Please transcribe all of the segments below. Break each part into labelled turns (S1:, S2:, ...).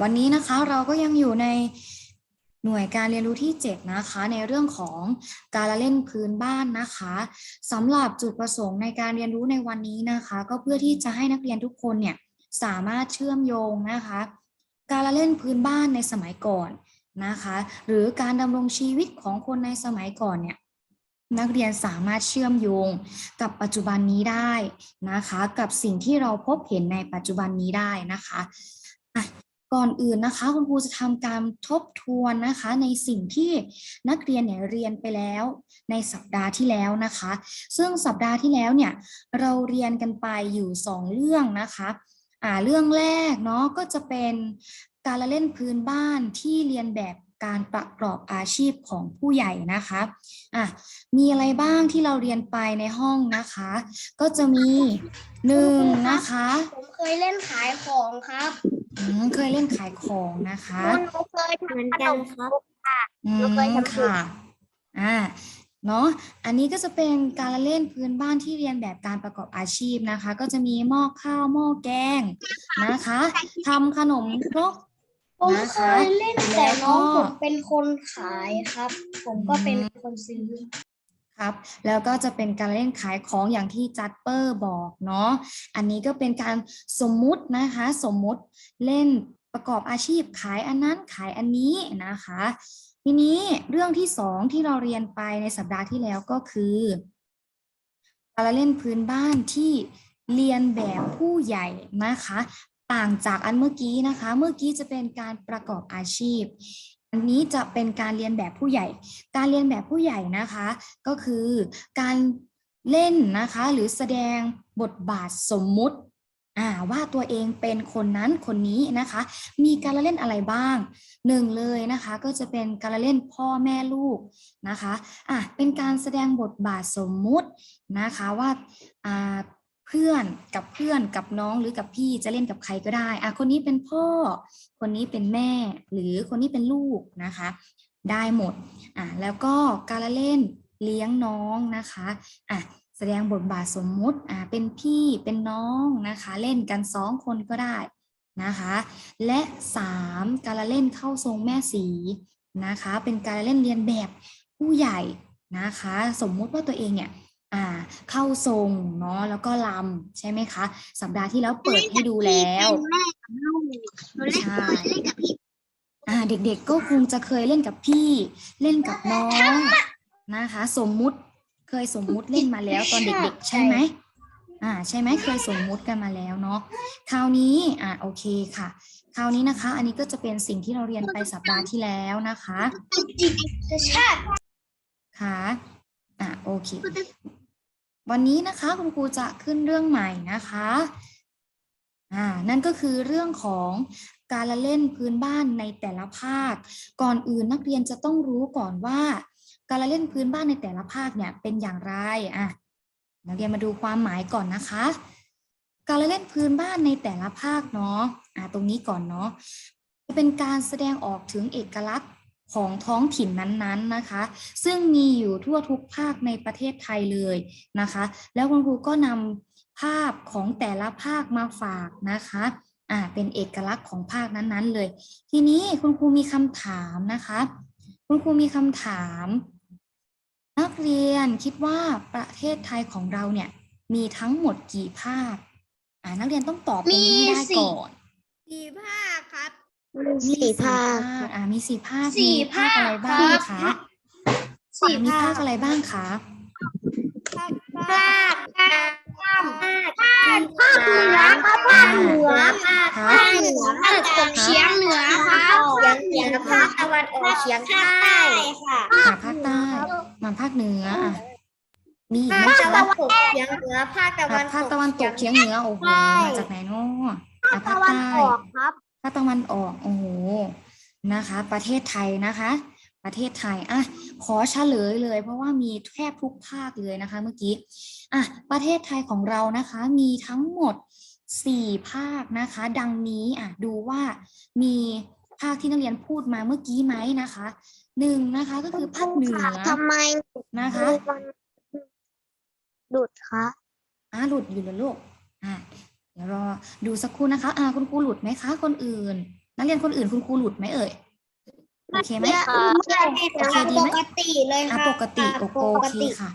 S1: วันนี้นะคะเราก็ยังอยู่ในหน่วยการเรียนรู้ที่ 7 นะคะ ในเรื่องของการละเล่นพื้นบ้านนะคะสำหรับจุดประสงค์ในการเรียนรู้ในวันนี้นะคะ ก็เพื่อที่จะให้นักเรียนทุกคนเนี่ยสามารถเชื่อมโยงนะคะ การละเล่นพื้นบ้านในสมัยก่อนนะคะ หรือการดำรงชีวิตของคนในสมัยก่อนเนี่ย นักเรียนสามารถเชื่อมโยงกับปัจจุบันนี้ได้นะคะ กับสิ่งที่เราพบเห็นในปัจจุบันนี้ได้นะคะะก่อนอื่นนะคะ คุณครูจะทำการทบทวนนะคะ ในสิ่งที่นักเรียนเนี่ยเรียนไปแล้วในสัปดาห์ที่แล้วนะคะ ซึ่งสัปดาห์ที่แล้วเนี่ยเราเรียนกันไปอยู่สองเรื่องนะคะอ่าเรื่องแรกเนาะก็จะเป็นการละเล่นพื้นบ้านที่เรียนแบบ การประกอบอาชีพของผู้ใหญ่นะคะอะมีอะไรบ้างที่เราเรียนไปในห้องนะคะ ก็จะมีหนึ่งนะคะ
S2: ผมเคยเล่นขายของครับ
S1: อืมเคยเล่นขายของนะคะ
S2: หนูเคยทำขนมครับ
S1: อื
S2: เรา
S1: ม
S2: เคยทำถูก
S1: ค่ะอ่าเนาะ อันนี้ก็จะเป็นการละเล่นพื้นบ้านที่เรียนแบบการประกอบอาชีพนะคะ ก็จะมีหม้อข้าวหม้อแกงนะคะทำขนมครก
S2: ผม
S1: นะ
S2: เค
S1: คะ
S2: ยเล่นแต่น้อง
S1: แล้วก็
S2: ผมเป็นคนขายครับ ผมก็เป็นคนซื้อ
S1: ครับแล้วก็จะเป็นการเล่นขายของอย่างที่จัดเปอร์บอกเนาะอันนี้ก็เป็นการสมมุตินะคะสมมุติเล่นประกอบอาชีพขายอันนั้นขายอันนี้นะคะ ทีนี้เรื่องที่สองที่เราเรียนไปในสัปดาห์ที่แล้วก็คือ การละเล่นพื้นบ้านที่เรียนแบบผู้ใหญ่นะคะ ต่างจากอันเมื่อกี้นะคะ เมื่อกี้จะเป็นการประกอบอาชีพ อันนี้จะเป็นการเรียนแบบผู้ใหญ่ การเรียนแบบผู้ใหญ่นะคะ ก็คือการเล่นนะคะหรือแสดงบทบาทสมมุติว่าตัวเองเป็นคนนั้นคนนี้นะคะ มีการละเล่นอะไรบ้างหนึ่งเลยนะคะก็จะเป็นการละเล่นพ่อแม่ลูกนะคะอะเป็นการแสดงบทบาทสมมุตินะคะว่า เพื่อนกับเพื่อนกับน้องหรือกับพี่จะเล่นกับใครก็ได้อะคนนี้เป็นพ่อ คนนี้เป็นแม่ หรือคนนี้เป็นลูกนะคะ ได้หมดอะแล้วก็การละเล่นเลี้ยงน้องนะคะอะแสดงบทบาทสมมุติอะเป็นพี่เป็นน้องนะคะ เล่นกันสองคนก็ได้นะคะ และสามการละเล่นเข้าทรงแม่สีนะคะ เป็นการละเล่นเรียนแบบผู้ใหญ่นะคะ สมมุติว่าตัวเองเนี่ย เข้าทรงเนาะแล้วก็ลำใช่ไหมคะ สัปดาห์ที่แล้วเปิดให้ดูแล้ว
S2: แม่กับลูกหนูเล่น
S1: ใช่
S2: เล่นกับพี่
S1: อ่าเด็กๆก็คงจะเคยเล่นกับพี่ เล่นกับน้องนะคะ สมมุติเคยสมมุติเล่นมาแล้วตอนเด็กๆ ใช่ไหมอ่าใช่ไหมเคยสมมุติกันมาแล้วเนาะคราวนี้อ่าโอเคค่ะ คราวนี้นะคะ อันนี้ก็จะเป็นสิ่งที่เราเรียนไปสัปดาห์ที่แล้วนะคะ
S2: ชาติ
S1: ค่ะอ่าโอเค วันนี้นะคะคุณครูจะขึ้นเรื่องใหม่นะคะอ่านั่นก็คือเรื่องของการละเล่นพื้นบ้านในแต่ละภาค ก่อนอื่นนักเรียนจะต้องรู้ก่อนว่า การละเล่นพื้นบ้านในแต่ละภาคเนี่ยเป็นอย่างไรอะนักเรียนมาดูความหมายก่อนนะคะ การละเล่นพื้นบ้านในแต่ละภาคเนาะอ่าตรงนี้ก่อนเนาะจะเป็นการแสดงออกถึงเอกลักษณ์ ของท้องถิ่นนั้นๆนะคะ ซึ่งมีอยู่ทั่วทุกภาคในประเทศไทยเลยนะคะ แล้วคุณครูก็นำภาพของแต่ละภาคมาฝากนะคะอ่าเป็นเอกลักษณ์ของภาคนั้นๆเลย ทีนี้คุณครูมีคำถามนะคะ คุณครูมีคำถาม นักเรียนคิดว่าประเทศไทยของเราเนี่ยมีทั้งหมดกี่ภาคอ่านักเรียนต้องตอบตรงนี้ให้ได้ก่อน
S2: สี่ภาคครับ
S1: มีสี่ภาคอ่ามีสี่ภาค
S2: สี่
S1: มีภาคอะไรบ้าง
S2: ภาค
S1: คะ
S2: ครับ
S1: อ่ามีภาคอะไรบ้างคะ
S2: ภาคภาคภาคภาคภาคเหนือครับภาคเหนือภาค
S1: ครับ
S2: ภาคเหนือภาคตกเฉียงเหนือครับเฉียงเหนือภาคตะวันออกเฉียงใต้ค่ะ
S1: อ่าภาคใต้มาภาคเหนืออะมีอีกไหม
S2: ภาค
S1: คะ
S2: ตะวันตกเฉียงเหนือภาคตะ
S1: อะ
S2: วัน
S1: ภาคตะวันตกเฉียงเหนือโอ้โหมาจากไหนเนาะอะภา
S2: ตะ
S1: ค
S2: วัน
S1: ใต้
S2: ออกครับ
S1: ภาคตะวันออกโอ้โหนะคะ ประเทศไทยนะคะ ประเทศไทยอะขอเฉลยเลย เพราะว่ามีแทบทุกภาคเลยนะคะ เมื่อกี้อะประเทศไทยของเรานะคะ มีทั้งหมดสี่ภาคนะคะ ดังนี้อะดูว่ามีภาคที่นักเรียนพูดมาเมื่อกี้ไหมนะคะหนึ่งนะคะก็คือภาคเหนือ
S2: ทำไม
S1: นะคะ
S2: ดุดคะ
S1: อ่าหลุดอยู่เหรอลูกอ่าเดี๋ยวรอดูสักครู่นะคะ อ่าคุณครูหลุดไหมคะ คนอื่น นักเรียนคนอื่นคุณครูหลุดไหมเอ่ย โอเคไหมโอเคดีไหม
S2: ปกติเลย
S1: อะ
S2: ค่ะ
S1: ปกติโอ
S2: ป
S1: โอกเค
S2: ติ
S1: ค่ะ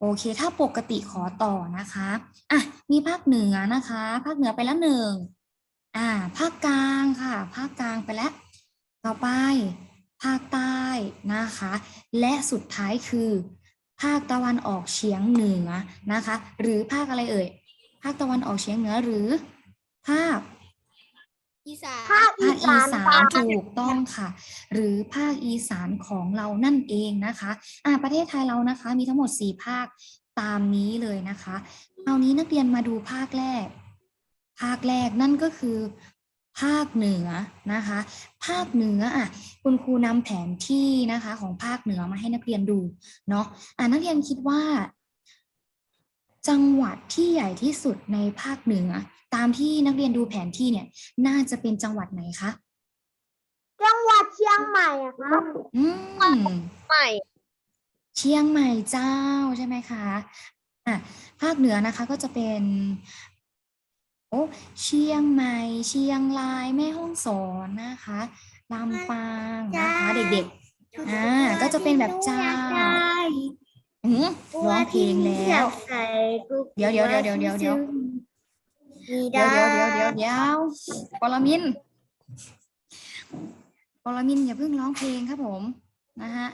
S1: โอเค ถ้าปกติขอต่อนะคะ อะ มีภาคเหนือนะคะ ภาคเหนือไปแล้วหนึ่ง อ่า ภาคกลางค่ะ ภาคกลางไปแล้ว ต่อไป ภาคใต้นะคะ และสุดท้ายคือ ภาคตะวันออกเฉียงเหนือนะคะ หรือภาคอะไรเอ่ย ภาคตะวันออกเฉียงเหนือหรือ ภาค
S2: อีสาน
S1: ภาคอีสานถูกต้องค่ะ หรือภาคอีสานของเรานั่นเองนะคะอ่าประเทศไทยเรานะคะ มีทั้งหมด4ภาคตามนี้เลยนะคะคราวนี้นักเรียนมาดูภาคแรก ภาคแรกนั่นก็คือ ภาคเหนือนะคะ ภาคเหนืออะคุณครูนำแผนที่นะคะ ของภาคเหนือมาให้นักเรียนดูเนาะอ่านักเรียนคิดว่า จังหวัดที่ใหญ่ที่สุดในภาคเหนือ ตามที่นักเรียนดูแผนที่เนี่ย น่าจะเป็นจังหวัดไหนคะ
S2: จังหวัดเชียงใหม่อะครับ
S1: อืม
S2: ใหม่
S1: เชียงใหม่เจ้าใช่ไหมคะอะภาคเหนือนะคะก็จะเป็นโอ้เชียงใหม่ เชียงรายแม่ฮ่องสอนนะคะลำปางนะคะเด็กๆอ่าก็จะเป็นแบบเจ้า อืมร้องเพลงแล้วเดี๋ยวเดี๋ยวเดี๋ยวเดี๋ยวเดี๋ยวเดี๋ยวเดี๋ยวเดี๋ยวเดี๋ยวเดี๋ยวเดี๋ยวปรมินทร์ปรมินทร์อย่าเพิ่งร้องเพลงครับผมนะฮะ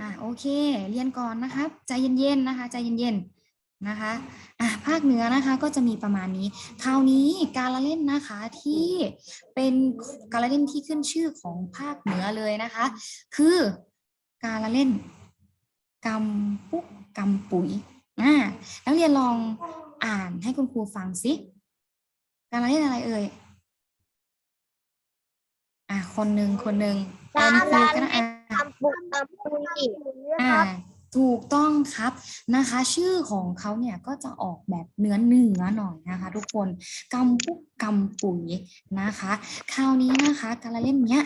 S1: อะโอเค เรียนก่อนนะครับ ใจเย็นๆนะคะใจเย็นๆนะคะอะภาคเหนือนะคะก็จะมีประมาณนี้ คราวนี้การละเล่นนะคะที่เป็นการละเล่นที่ขึ้นชื่อของภาคเหนือเลยนะคะ คือการละเล่น กำปุกกำปุ๋ยอ่านักเรียนลองอ่านให้คุณครูฟังสิการละเล่นอะไรเอ่ยอะคนหนึ่งคนหนึ่งเป็นครูก็ได้อะ
S2: ตำปุกตำปุย
S1: อ่าถูกต้องครับนะคะ ชื่อของเขาเนี่ยก็จะออกแบบเนื้อเนื้อหน่อยนะคะ ทุกคนกำปุกกำปุ๋ยนะคะ คราวนี้นะคะการละเล่นเนี้ย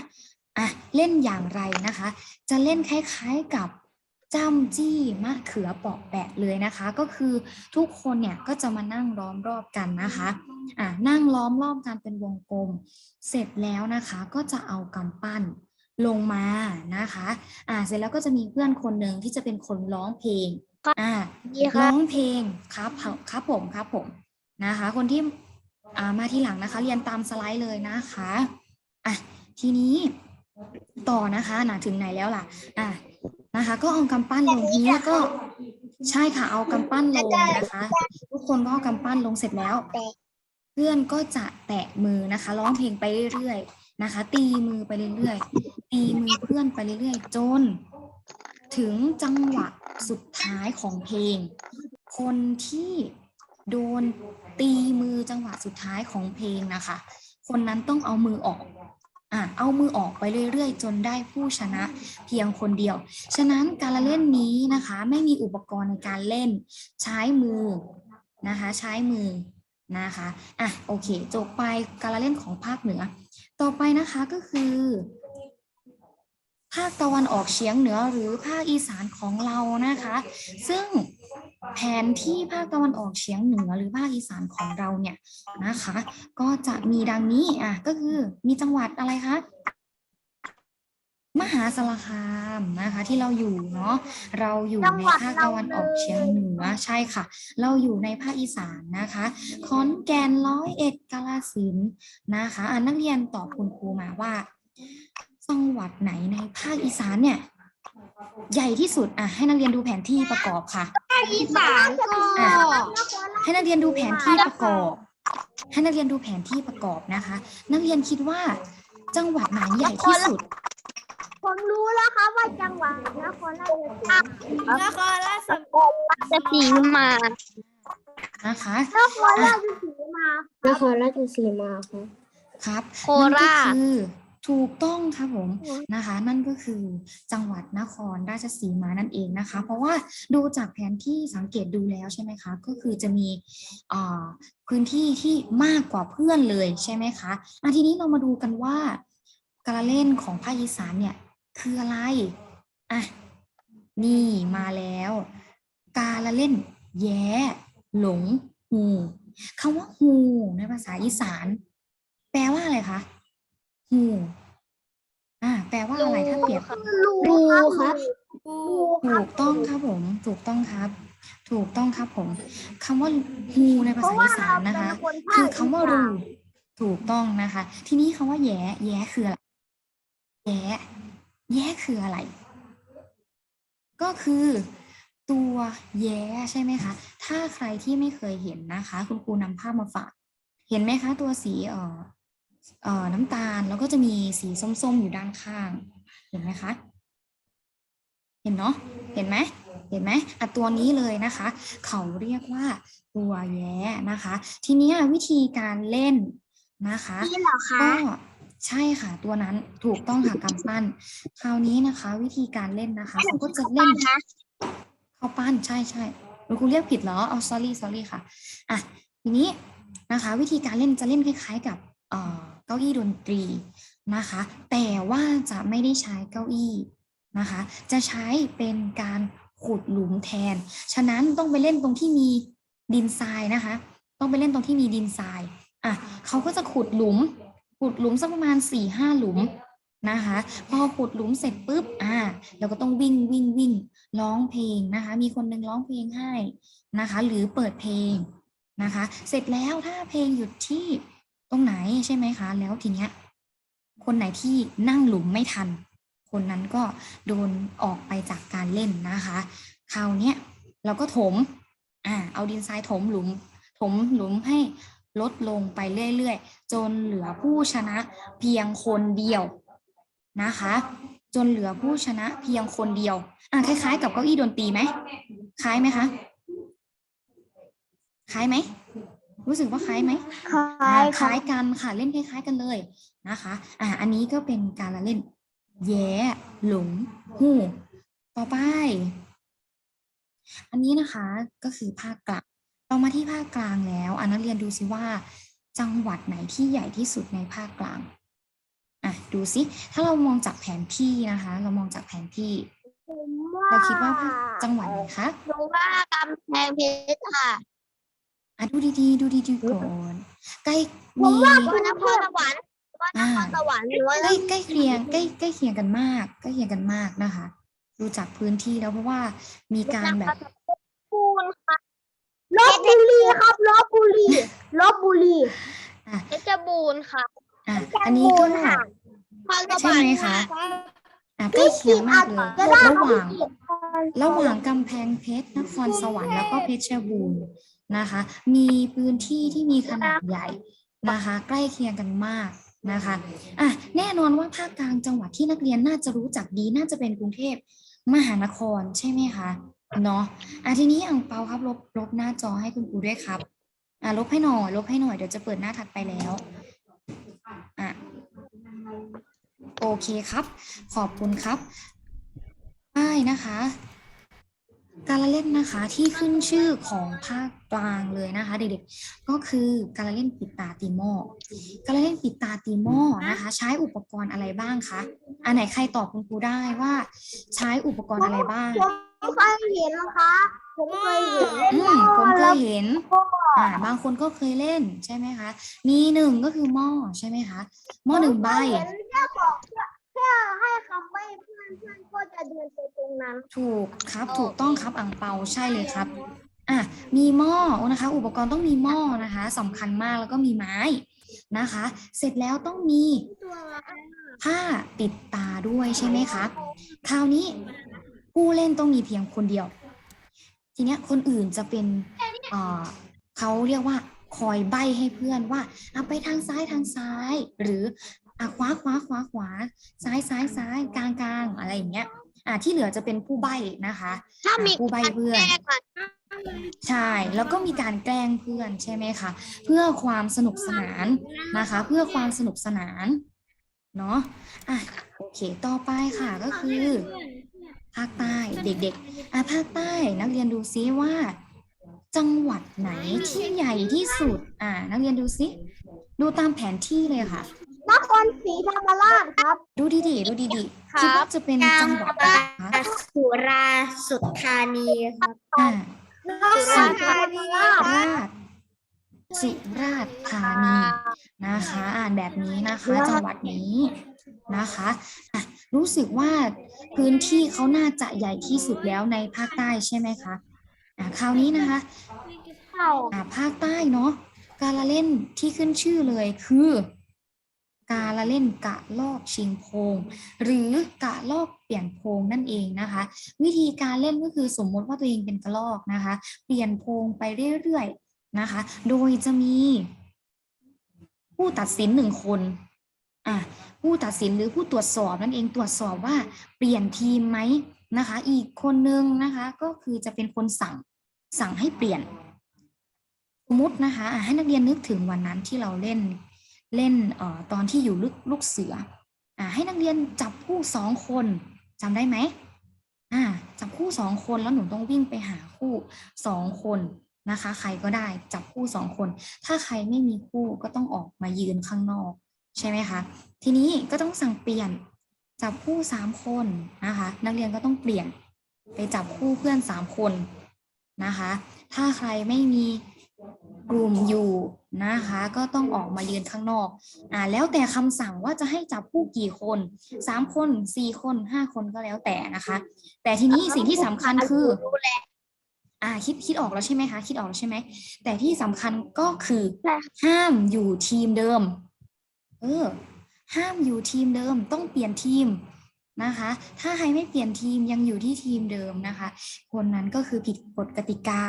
S1: อะเล่นอย่างไรนะคะ จะเล่นคล้ายๆกับ จ้ำจี้มะเขือเปาะแปะเลยนะคะ ก็คือทุกคนเนี่ยก็จะมานั่งล้อมรอบกันนะคะอะนั่งล้อมรอบกันเป็นวงกลม เสร็จแล้วนะคะก็จะเอากำปั้นลงมานะคะอ่าเสร็จแล้วก็จะมีเพื่อนคนหนึ่งที่จะเป็นคนร้องเพลงอ่า
S2: ดีค
S1: ร้
S2: รั
S1: อบงเพลงครับครับครับผมครับผมนะคะ คนที่อ่ามาทีหลังนะคะ เรียนตามสไลด์เลยนะคะอะทีนี้ต่อนะคะนะถึงไหนแล้วล่ะอะ นะคะ ก็เอากำปั้นลงทีนี้ก็ ใช่ค่ะเอากำปั้นลงนะคะ ทุกคนก็เอากำปั้นลงเสร็จแล้ว เพื่อนก็จะแตะมือนะคะ ร้องเพลงไปเรื่อยๆนะคะ ตีมือไปเรื่อยๆตีมือเพื่อนไปเรื่อยๆจน ถึงจังหวะสุดท้ายของเพลง คนที่โดนตีมือจังหวะสุดท้ายของเพลงนะคะ คนนั้นต้องเอามือออก อะเอามือออกไปเรื่อยๆ จนได้ผู้ชนะเพียงคนเดียว ฉะนั้นการละเล่นนี้นะคะ ไม่มีอุปกรณ์ในการเล่น ใช้มือนะคะ ใช้มือนะคะอะโอเคจบไปการละเล่นของภาคเหนือ ต่อไปนะคะก็คือ ภาคตะวันออกเฉียงเหนือหรือภาคอีสานของเรานะคะ ซึ่งแผนที่ภาคตะวันออกเฉียงเหนือหรือภาคอีสานของเราเนี่ยนะคะ ก็จะมีดังนี้อะก็คือมีจังหวัดอะไรคะมหาสารคามนะคะที่เราอยู่เนาะเราอยู่ในภาคตะวันออกเฉียงเหนือใช่ค่ะ เราอยู่ในภาคอีสานนะคะขอนแก่นร้อยเอ็ดกาฬสินนะคะอะนักเรียนตอบคุณครูมาว่า จังหวัดไหนในภาคอีสานเนี่ย ใหญ่ที่สุดอะให้นักเรียนดูแผนที่ประกอบค่ะ
S2: อีสานก็
S1: อะให้นักเรียนดูแผนที่ประกอบ ให้นักเรียนดูแผนที่ประกอบนะคะ นักเรียนคิดว่าจังหวัดไหนใหญ่ที่สุด
S2: ผมรู้แล้วครับว่าจังหวัดนครราชสีมานครราชสีมา
S1: นะคะ
S2: นครราชสีมาน
S3: ครราชสีมาครับ
S1: ครับ
S2: โคราช
S1: นั่นก็คือ ถูกต้องครับผมนะคะ นั่นก็คือจังหวัดนครราชสีมานั่นเองนะคะ เพราะว่าดูจากแผนที่สังเกตดูแล้วใช่ไหมคะ ก็คือจะมีอ่าพื้นที่ที่มากกว่าเพื่อนเลยใช่ไหมคะอะทีนี้เรามาดูกันว่าการละเล่นของภาคอีสานเนี่ยคืออะไรอะนี่มาแล้ว การละเล่น แย้หลงหูคำว่าหูในภาษาอีสาน แปลว่าอะไรคะ หูอ่าแปลว่าอะไรถ้าเปรียบ
S2: รูครับ
S1: ถูกต้องครับผม ถูกต้องครับ ถูกต้องครับผมคำว่าฮูในภาษาอีสานนะคะ คือคำว่ารูถูกต้องนะคะ ทีนี้คำว่าแย้แย้คืออะไรแย้แย้คืออะไร ก็คือตัวแย้ใช่ไหมคะ ถ้าใครที่ไม่เคยเห็นนะคะ คุณครูนำภาพมาฝาก เห็นไหมคะ ตัวสีเอ่อเอ่อ น้ำตาลแล้วก็จะมีสีส้มๆอยู่ด้านข้าง เห็นไหมคะ เห็นเนาะเห็นไหมเห็นไหมอะตัวนี้เลยนะคะ เขาเรียกว่าตัวแย้นะคะ ทีเนี้ยวิธีการเล่นนะคะ
S2: นี่เหรอคะ
S1: ก็ใช่ค่ะ ตัวนั้นถูกต้องค่ะกำปั้น คราวนี้นะคะ วิธีการเล่นนะคะเขาก็จะเล่นข้าวปั้นใช่ใช่คุณครูเรียกผิดเหรอเอา sorry sorry ค่ะอะทีนี้นะคะ วิธีการเล่นจะเล่นคล้าย ๆ กับเอ่อ เก้าอี้ดนตรีนะคะ แต่ว่าจะไม่ได้ใช้เก้าอี้นะคะ จะใช้เป็นการขุดหลุมแทน ฉะนั้นต้องไปเล่นตรงที่มีดินทรายนะคะ ต้องไปเล่นตรงที่มีดินทรายอะเขาก็จะขุดหลุม ขุดหลุมสักประมาณสี่ห้าหลุมนะคะพอขุดหลุมเสร็จปุ๊บอ่าเราก็ต้องวิ่งวิ่งวิ่งร้องเพลงนะคะ มีคนหนึ่งร้องเพลงให้นะคะ หรือเปิดเพลงนะคะ เสร็จแล้วถ้าเพลงหยุดที่ ตรงไหนใช่ไหมคะ แล้วทีเนี้ยคนไหนที่นั่งหลุมไม่ทัน คนนั้นก็โดนออกไปจากการเล่นนะคะคราวเนี้ยเราก็ถมอ่าเอาดินทรายถมหลุม ถมหลุมให้ลดลงไปเรื่อยๆ จนเหลือผู้ชนะเพียงคนเดียวนะคะ จนเหลือผู้ชนะเพียงคนเดียวอะคล้ายๆ กับเก้าอี้ดนตรีไหมคล้ายไหมคะคล้ายไหม รู้สึกว่าคล้ายไหม
S2: คล้า
S1: อ่ายค
S2: ครั
S1: ล้าย
S2: บ
S1: กันค่ะเล่นคล้าย ๆ กันเลยนะคะอ่าอันนี้ก็เป็นการละเล่น แย้หลงหูต่อไป อันนี้นะคะก็คือภาคกลางเรามาที่ภาคกลางแล้วอันนักเรียนดูซิว่า จังหวัดไหนที่ใหญ่ที่สุดในภาคกลางอะดูซิถ้าเรามองจากแผนที่นะคะ เรามองจากแผนที่เราคิดว่าภาคจังหวัดไหนคะ
S2: หนูว่ากำแพงเพชรค่ะ
S1: อะดูดีๆ ดูดีๆก่อนใกล้
S2: ผม
S1: มี
S2: ว่านครสวรรค์ว่านครสวรรค์หรือว่า
S1: ใกล้ใกล้เคียงใกล้ใกล้เคียงกันมากใกล้เคียงกันมากนะคะ ดูจากพื้นที่แล้วเพราะว่ามีการแบบ
S2: ปูนค่ะลบบุรีครับลบบุรีลบบุรี
S1: อะ
S2: เพชรบูรณ์ค่ะ
S1: อะอันนี้ก็
S2: ค่ะนครส
S1: ใช่
S2: วรร
S1: ไหม
S2: ค์
S1: คะ อะใกล้เคียงมากเลย ระหว่าง ระหว่างกำแพงเพชรนครสวรรค์แล้วก็เพชรบูรณ์ นะคะ มีพื้นที่ที่มีขนาดใหญ่นะคะ ใกล้เคียงกันมากนะคะอะแน่นอนว่าภาคกลางจังหวัดที่นักเรียนน่าจะรู้จักดีน่าจะเป็นกรุงเทพมหานครใช่ไหมคะเนาะอะทีนี้อังเปาครับลบลบหน้าจอให้คุณครูด้วยครับอะลบให้หน่อยลบให้หน่อยเดี๋ยวจะเปิดหน้าถัดไปแล้วอะโอเคครับ ขอบคุณครับได้นะคะ การละเล่นนะคะที่ขึ้นชื่อของภาคกลางเลยนะคะ เด็กๆ ก็คือการละเล่นปิดตาตีหม้อการละเล่นปิดตาตีหม้อนะคะ ใช้อุปกรณ์อะไรบ้างคะอันไหนใครตอบคุณครูได้ว่า ใช้อุปกรณ์อะไรบ้าง
S2: ผมเคยเห็นนะคะผมเคยเห็น
S1: อืมผมเคยเห็นอ่าบางคนก็เคยเล่นใช่ไหมคะ มีหนึ่งก็คือหม้อใช่ไหมคะหม้อหนึ่งใบ
S2: ผมเคยเห็นแค่บอกแค่ให้คำใบ้เพื่อนเพื่อนก็จะเดินไปตรงนั้น
S1: ถูกครับ ถูกต้องครับอ่างเปาใช่เลยครับอะมีหม้อนะคะ อุปกรณ์ต้องมีหม้อนะคะสำคัญมากแล้วก็มีไม้นะคะ เสร็จแล้วต้องมีผ้าปิดตาด้วยใช่ไหมคะคราวนี้ผู้เล่นต้องมีเพียงคนเดียว ทีเนี้ยคนอื่นจะเป็นเอ่อเขาเรียกว่าคอยใบ้ให้เพื่อนว่าอะไปทางซ้ายทางซ้าย หรือ อะขวาขวาขวาขวาซ้ายซ้ายซ้ายกลางกลางอะไรอย่างเงี้ย อะที่เหลือจะเป็นผู้ใบ้นะคะ
S2: ถ้ามี
S1: ผู้ใบ้เพื่อน
S2: แก้ก่อน
S1: ใช่แล้วก็มีการแกล้งเพื่อนใช่ไหมคะเพื่อความสนุกสนานนะคะ เพื่อความสนุกสนานเนาะอะโอเคต่อไปค่ะก็คือภาคใต้เด็กๆอะภาคใต้นักเรียนดูซิว่า จังหวัดไหนที่ใหญ่ที่สุด อ่า นักเรียนดูซิดูตามแผนที่เลยค่ะ
S2: นครศรีธรรมราชครับ
S1: ดูดีๆดูดีๆ
S2: ครับ
S1: คิดว่าจะเป็นจังหวัดอะไรคะ
S2: สุราสุทธานีครับ
S1: อ่า
S2: สุราธานี
S1: ราชสุราษฎร์ธานีนะคะ อ่านแบบนี้นะคะ จังหวัดนี้นะคะอะรู้สึกว่าพื้นที่เขาน่าจะใหญ่ที่สุดแล้วในภาคใต้ใช่ไหมคะอะคราวนี้นะคะ
S2: เข้า
S1: อ่าภาคใต้เนาะการละเล่นที่ขึ้นชื่อเลยคือ การละเล่นกะลอกชิงโพง หรือกะลอกเปลี่ยนโพงนั่นเองนะคะ วิธีการเล่นก็คือสมมติว่าตัวเองเป็นกระลอกนะคะ เปลี่ยนโพงไปเรื่อยๆนะคะ โดยจะมี ผู้ตัดสินหนึ่งคนอะผู้ตัดสินหรือผู้ตรวจสอบนั่นเองตรวจสอบว่าเปลี่ยนทีมไหมนะคะ อีกคนนึงนะคะก็คือจะเป็นคนสั่งสั่งให้เปลี่ยนสมมตินะคะให้นักเรียนนึกถึงวันนั้นที่เราเล่น เล่นออตอนที่อยู่ลึกลูกเสืออะให้นักเรียนจับคู่สองคนจำได้ไหมอ่าจับคู่สองคนแล้วหนูต้องวิ่งไปหาคู่สองคนนะคะ ใครก็ได้จับคู่สองคน ถ้าใครไม่มีคู่ก็ต้องออกมายืนข้างนอก ใช่ไหมคะ ทีนี้ก็ต้องสั่งเปลี่ยนจับคู่สามคนนะคะ นักเรียนก็ต้องเปลี่ยนไปจับคู่เพื่อนสามคนนะคะ ถ้าใครไม่มี กลุ่มอยู่นะคะ ก็ต้องออกมายืนข้างนอกอ่าแล้วแต่คำสั่งว่าจะให้จับคู่กี่คนสามคนสี่คนห้าคนก็แล้วแต่นะคะ แต่ทีนี้สิ่งที่สำคัญคืออ่าคิดคิดออกแล้วใช่ไหมคะ คิดออกแล้วใช่ไหมแต่ที่สำคัญก็คือห้ามอยู่ทีมเดิม เออ ห้ามอยู่ทีมเดิมต้องเปลี่ยนทีมนะคะ ถ้าใครไม่เปลี่ยนทีมยังอยู่ที่ทีมเดิมนะคะ คนนั้นก็คือผิดกฎกติกา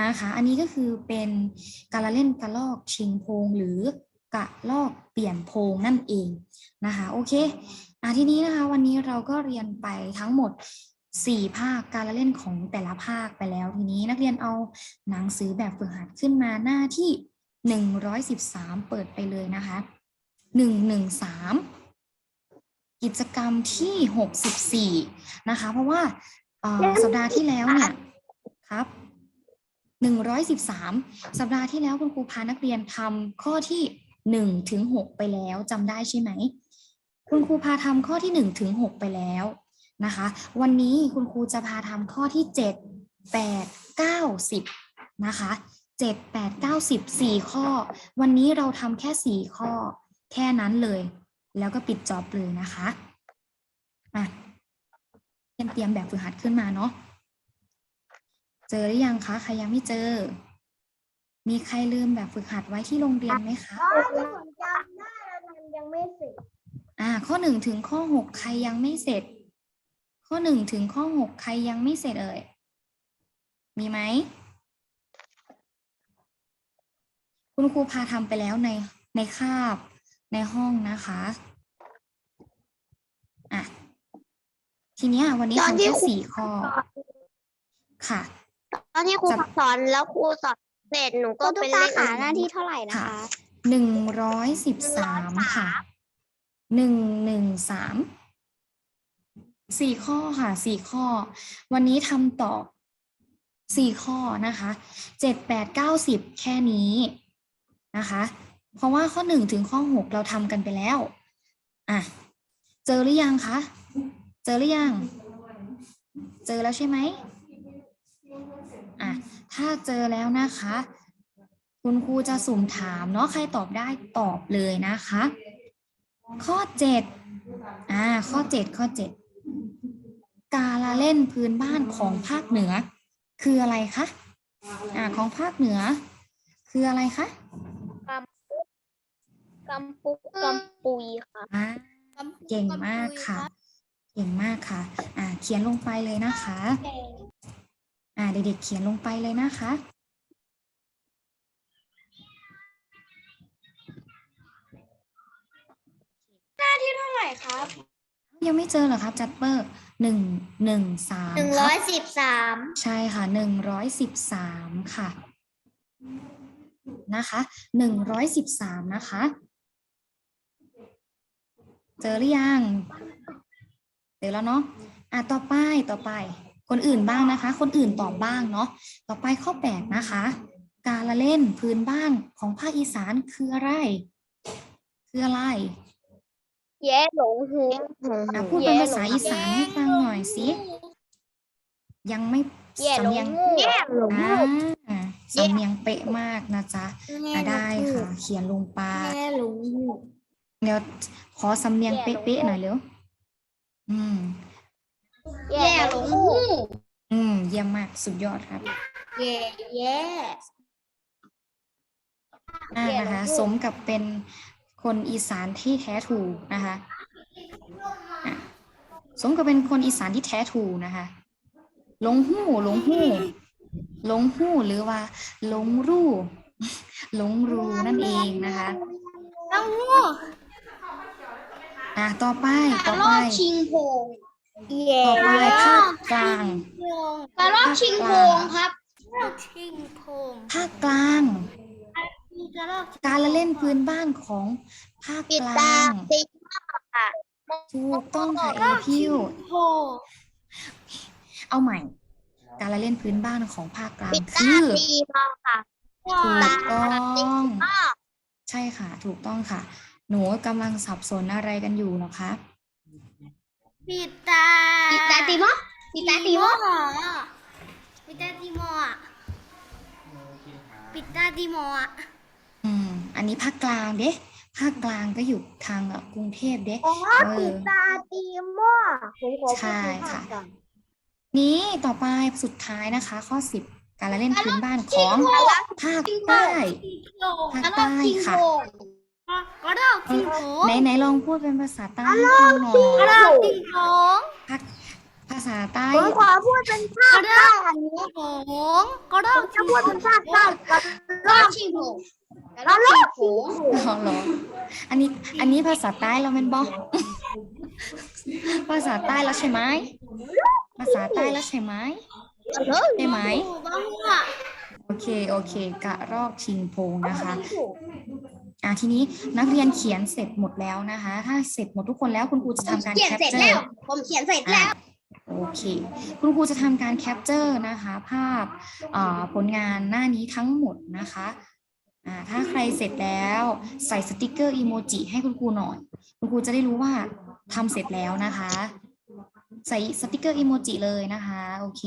S1: นะคะ อันนี้ก็คือเป็นการละเล่นกระลอกชิงโพงหรือกระลอกเปลี่ยนโพงนั่นเองนะคะโอเคอะทีนี้นะคะวันนี้เราก็เรียนไปทั้งหมดสี่ภาคการละเล่นของแต่ละภาคไปแล้ว ทีนี้นักเรียนเอาหนังสือแบบฝึกหัดขึ้นมาหน้าที่หนึ่งร้อยสิบสามเปิดไปเลยนะคะหนึ่งหนึ่งสามกิจกรรมที่หกสิบสี่นะคะ เพราะว่าเอ่อสัปดาห์ที่แล้วเนี่ยครับ หนึ่งร้อยสิบสามสัปดาห์ที่แล้วคุณครูพานักเรียนทำข้อที่หนึ่งถึงหกไปแล้วจำได้ใช่ไหม คุณครูพาทำข้อที่หนึ่งถึงหกไปแล้วนะคะ วันนี้คุณครูจะพาทำข้อที่ 7 8 9 10 นะคะ 7 8 9 10 4 ข้อ วันนี้เราทำแค่ 4 ข้อ แค่นั้นเลย แล้วก็ปิดจอบเลยนะคะอะเตรียมแบบฝึกหัดขึ้นมาเนาะ เจอหรือยังคะ ใครยังไม่เจอ มีใครลืมแบบฝึกหัดไว้ที่โรงเรียนไหมคะ
S2: อ๋อที่ผมจำได้แล้วมันยังไม่เสร็จ
S1: อ่า ข้อหนึ่งถึงข้อหกใครยังไม่เสร็จ ข้อหนึ่งถึงข้อหกใครยังไม่เสร็จเอ่ย มีไหม คุณครูพาทำไปแล้วในในคาบในห้องนะคะอะทีเนี้ยวันนี้
S2: ตอน
S1: ทำ
S2: ที่
S1: แค่
S2: ครู
S1: สี่ข้อ ค่ะ
S2: ตอนที่ครู
S1: จับ
S2: สอนแล้วครูสอนเสร็จหนูก็เป็นเลขขาหน้าที่เท่าไหร่นะ
S1: ค่ะ
S2: คะ
S1: หนึ่งร้อยสิบสามค่ะหนึ่งหนึ่งสามสี่ข้อค่ะสี่ข้อ วันนี้ทำตอบสี่ข้อนะคะเจ็ดแปดเก้าสิบแค่นี้นะคะ เพราะว่าข้อหนึ่งถึงข้อหกเราทำกันไปแล้วอะเจอหรือยังคะ เจอหรือยัง เจอแล้วใช่ไหม อะถ้าเจอแล้วนะคะ คุณครูจะสุ่มถามเนาะใครตอบได้ตอบเลยนะคะ ข้อเจ็ดอ่าข้อเจ็ดข้อเจ็ดการละเล่นพื้นบ้านของภาคเหนือ คืออะไรคะอ่าของภาคเหนือ คืออะไรคะ
S2: กำปุกกำปุยค่ะ
S1: อ่าเก่งมากค่ะ เก่งมากค่ะ อ่าเขียนลงไปเลยนะคะ อ่าเด็กๆเขียนลงไปเลยนะคะ
S2: เท่าไหร่ครับ
S1: ยังไม่เจอเหรอครับจัดเปอร์หนึ่งหนึ่งสาม
S2: หนึ่งร้อยสิบสาม
S1: ใช่ค่ะหนึ่งร้อยสิบสามค่ะนะคะหนึ่งร้อยสิบสามนะคะ เจอหรือยังเจอแล้วเนาะอะต่อไปต่อไป คนอื่นบ้างนะคะ คนอื่นตอบบ้างเนาะต่อไปข้อแปดนะคะ การละเล่นพื้นบ้านของภาคอีสานคืออะไร คืออะไร
S2: แย่หลงหู
S1: อะพูดเป็นภาษาอีสานให้ฟังหน่อยสิยังไม่
S2: แย่หล
S1: สำ
S2: ง
S1: เนียง
S2: งูแย่หลง
S1: อ่
S2: งูา
S1: สำเนียงเป๊ะมากนะจ๊ะอะได้ค่ะ เขียนลงไป
S2: แม่ลุง
S1: เดี๋ยวขอสำเนียงเป๊ะๆหน่อยเร็วอืม
S2: แย่ลุง
S1: อืม เยี่ยมมากสุดยอดครับ
S2: แย่แย่
S1: อ่า
S2: แย่
S1: นะคะ
S2: แล้ว
S1: สมกับเป็นคนอีสานที่แท้ถูกนะคะอะสมกับเป็นคนอีสานที่แท้ถูกนะคะหลงหู้หลงหู้หลงหู้หรือว่าหลงรู้หลงรู้นั่นเองนะคะ
S2: น้องงู
S1: อะต่อไป
S2: ก
S1: ต่
S2: ระ
S1: อ
S2: ร
S1: ไป
S2: อกชิงโพง แย่
S1: ต่อไปภาคกลาง
S2: กระรอกชิงโพงครับกระรอกชิงโพง
S1: ภาคกลาง
S2: มีกระรอก
S1: การละเล่นพื้นบ้านของภาค
S2: ปิด
S1: ก
S2: ตา
S1: ลาง
S2: ติด
S1: ถูกต้องค่ะเอพิว
S2: โพ
S1: เอาใหม่ การละเล่นพื้นบ้านของภาคกลาง
S2: ปิดตา
S1: คือ
S2: ตีมอค่ะ
S1: ถูกต้อง
S2: มอ
S1: ใช่ค่ะ ถูกต้องค่ะ หนูกำลังสับสนอะไรกันอยู่เหรอคะ
S2: ปิดตาปิดตาตีมอปิดตาตีมอปิดตาตีมอปิดตาตีมอ
S1: อืมอันนี้ภาคกลางเด้ภาคกลางก็อยู่ทางเอ่อกรุงเทพเด้
S2: อ๋อ
S1: เออ
S2: ปิดตาตีมอผมขอ
S1: ใช่ค่ะนี้ต่อไปสุดท้ายนะคะ ข้อสิบการละเล่นพื้นบ้านของภาคใต้ภาคใต้ค่ะ
S2: กระรอกชิงโพง
S1: ไหนไหนลองพูดเป็นภาษาใต้ให้ฟังหน่อย
S2: กระรอกชิงโพง
S1: ภาคภาษาใต้
S2: ผมขอพูดเป็นภาคใต้อันนี้โหงกระรอกชิงโพงพูดเป็นภาคใต้กระรอกชิงโพงกระรอกชิงโพง
S1: อ๋อเหรออันนี้อันนี้ภาษาใต้เราเป็นบอกภาษาใต้แล้วใช่ไหมภาษาใต้แล้วใช่ไหมใช่ไหม
S2: บ้างอะ
S1: โอเคโอเคกระรอกชิงโพงนะคะ อะทีนี้นักเรียนเขียนเสร็จหมดแล้วนะคะ ถ้าเสร็จหมดทุกคนแล้วคุณครูจะทำการ
S2: เขียน
S1: แคป
S2: เสร็จ
S1: เจอ
S2: แล้ว
S1: ร์
S2: ผมเขียนเสร็จแล้ว
S1: โอเค คุณครูจะทำการแคปเจอร์นะคะ ภาพอ่าผลงานหน้านี้ทั้งหมดนะคะอ่าถ้าใครเสร็จแล้วใส่สติกเกอร์อีโมจิให้คุณครูหน่อย คุณครูจะได้รู้ว่าทำเสร็จแล้วนะคะ ใส่สติกเกอร์อีโมจิเลยนะคะ โอเค